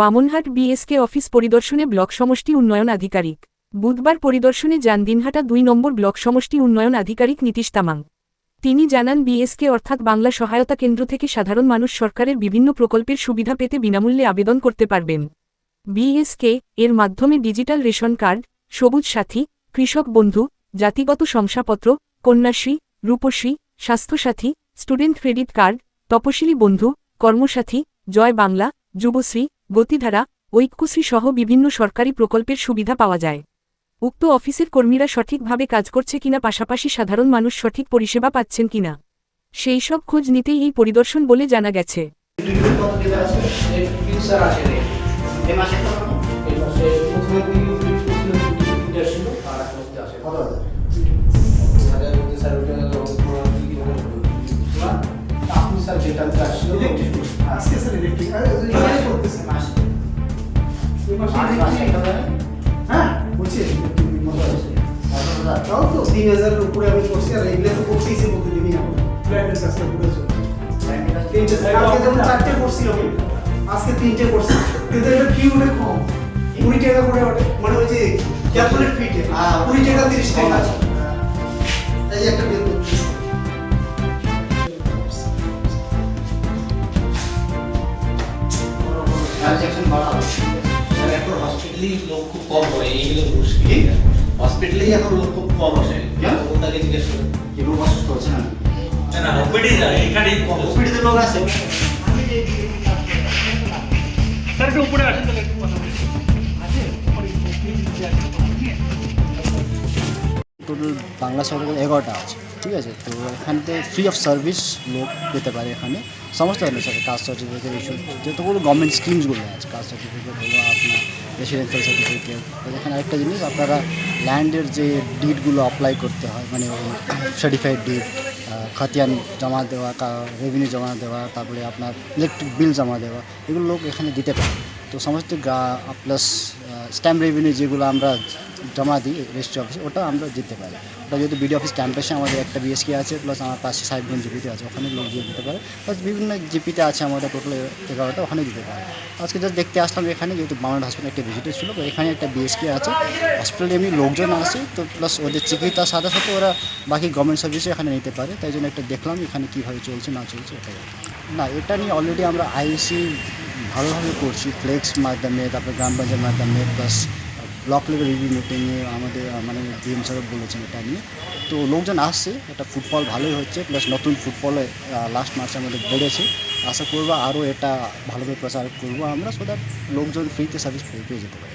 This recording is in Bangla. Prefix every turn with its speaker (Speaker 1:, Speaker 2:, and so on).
Speaker 1: বামনহাট বিএসকে অফিস পরিদর্শনে ব্লক সমষ্টি উন্নয়ন আধিকারিক। বুধবার পরিদর্শনে যান দিনহাটা দুই নম্বর ব্লক সমষ্টি উন্নয়ন আধিকারিক নীতিশ তামাং। তিনি জানান, বিএসকে অর্থাৎ বাংলা সহায়তা কেন্দ্র থেকে সাধারণ মানুষ সরকারের বিভিন্ন প্রকল্পের সুবিধা পেতে বিনামূল্যে আবেদন করতে পারবেন। বিএসকে এর মাধ্যমে ডিজিটাল রেশন কার্ড, সবুজ সাথী, কৃষক বন্ধু, জাতিগত শংসাপত্র, Kanyashree, Rupashree, Swasthyasathi, student credit card, তপশিলি বন্ধু, কর্মসাথী, জয় বাংলা, যুবশ্রী গতিধারা ঐক্যশ্রী সহ বিভিন্ন সরকারি প্রকল্পের সুবিধা পাওয়া যায়। উক্ত অফিসের কর্মীরা সঠিকভাবে কাজ করছে কিনা, পাশাপাশি সাধারণ মানুষ সঠিক পরিষেবা পাচ্ছেন কিনা, সেই সব খোঁজ নিতেই এই পরিদর্শন বলে জানা গেছে।
Speaker 2: ডিগ্রি কত যেটা
Speaker 3: হাজারের উপরে আমি করছি আর এগুলো তো করতেই সে প্রতিদিনই এখন ব্র্যান্ডের কাজটা করে আজকে যেমন চারটে করছিল আজকে তিনটে করছি কিন্তু এটা ফি অনেক কম কুড়ি টাকা করে ওঠে মানে ওই যে ক্যালকুলেট ফিটে কুড়ি টাকা তিরিশ টাকা এই একটা বের করতেছি
Speaker 2: ট্রানজ্যাকশন
Speaker 4: এখন হসপিটালেই লোক খুব কম হয় এইগুলো মুশকিল হসপিটালেই এখন লোক খুব কম আসে।
Speaker 2: কেন?
Speaker 4: ওটাকে জিজ্ঞেস করুন
Speaker 2: কেউ অসুস্থ হচ্ছে না?
Speaker 4: না ওপিডি না এখানেই কম
Speaker 2: ওপিডিতে লোক আছে?
Speaker 5: টোটাল বাংলা। সরকার এগারোটা আছে ঠিক আছে? তো এখানতে ফ্রি অফ সার্ভিস লোক পেতে পারে এখানে। সমস্ত ধরনের সাথে কাস্ট সার্টিফিকেট ইস্যু যতগুলো গভর্নমেন্ট স্কিমসগুলো আছে কাস্ট সার্টিফিকেট রেসিডেন্সিয়াল সার্টিফিকেট এখানে আরেকটা জিনিস, আপনারা ল্যান্ডের যে ডিডগুলো অ্যাপ্লাই করতে হয় মানে সার্টিফাইড ডিড খাতিয়ান জমা দেওয়া রেভিনিউ জমা দেওয়া, তারপরে আপনার ইলেকট্রিক বিল জমা দেওয়া, এগুলো লোক এখানে দিতে পারে। তো সমস্ত গা প্লাস স্ট্যাম্প রেভিনিউ যেগুলো আমরা জমা দিই রেজিস্ট্রি অফিসে ওটা আমরা দিতে পারি। ওটা যেহেতু বিডি অফিস ক্যাম্পাসে আমাদের একটা বিএসকে আছে প্লাস আমার পাশে সাহেবগঞ্জ জিপিতে আছে, ওখানে লোক গিয়ে দিতে পারে। প্লাস বিভিন্ন জিপিতে আছে আমাদের টোটাল এগারোটা, ওখানে দিতে পারে। আজকে জাস্ট দেখতে আসলাম এখানে, যেহেতু বাংলা হসপিটাল একটা ভিজিটে ছিল, তো এখানে একটা বিএসকে আছে। হসপিটালে এমনি লোকজন আছে তো প্লাস ওদের চিকিৎসার সাথে সাথে ওরা বাকি গভর্নমেন্ট সার্ভিসও এখানে নিতে পারে। তাই জন্য একটা দেখলাম এখানে কীভাবে চলছে, না চলছে এটা না, এটা নিয়ে অলরেডি আমরা আইসি ভালোভাবে করছি ফ্লেক্স মাধ্যমে, তারপরে গ্রাম পঞ্চায়েত মাধ্যমে প্লাস ব্লক লেভেল রিভিউ মিটিংয়ে আমাদের মানে ডিএম সাহেব বলেছেন এটা নিয়ে। তো লোকজন আসছে এটা ফুটফল ভালোই হচ্ছে প্লাস নতুন ফুটফলে লাস্ট মার্চে আমাদের বেড়েছে। আশা করব আরও এটা ভালোভাবে প্রচার করব আমরা সো দ্যাট লোকজন ফ্রিতে সার্ভিস পেয়ে যেতে পারে।